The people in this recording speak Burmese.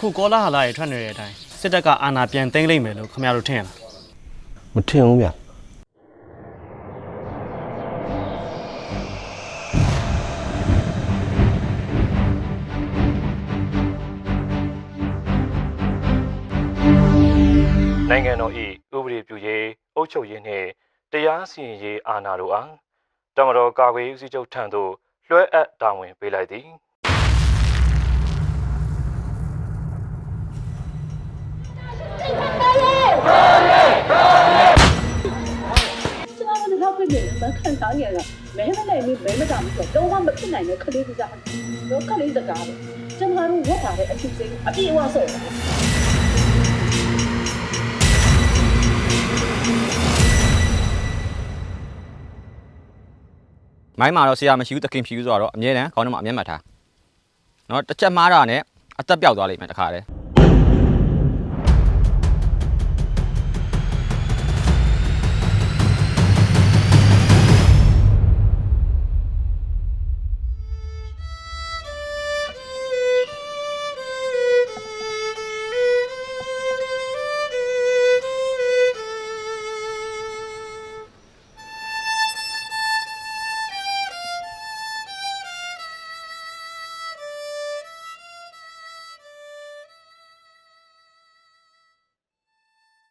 အခုကောလာဟာလာတွေထွက်နေတဲ့အတိုင်းစစ်တပ်ကအာဏာပြန်သိမ်းလိုက်မယ်လို့ခင်ဗျားတို့ထင်ရလားမထင်ဘူးဗျနိုင်ငံတော်၏ဥပဒေပြုရေးအုပ်ချုပ်ရေးနှင့်တရားစီရင်ရေးအာဏာတို့အားတမတော်ကာကွယ်ရေးဦးစီးချုပ်ထံသို့လွှဲအပ်တာဝန်ပေးလိုက်သည် မခံစားရတာမဲမနိုင်ဘူးမဲမတာဘူးဆိုတော့မဖြစ်နိုင်တဲ့ခလေးစားတော့ခလေးစကားပဲကျမတို့ဝတ်ထားတဲ့အဖြစ်စိတ်အပြည့်အဝဆုံးမိုင်းမှာတော့ဆရာမရှိဘူးတခင်ဖြူဆိုတော့အမြဲတမ်းခေါင်းထဲမှာအမျက်မှတ်ထားနော်တစ်ချက်မှားတာနဲ့အသက်ပြောက်သွားလိမ့်မယ်တခါတည်း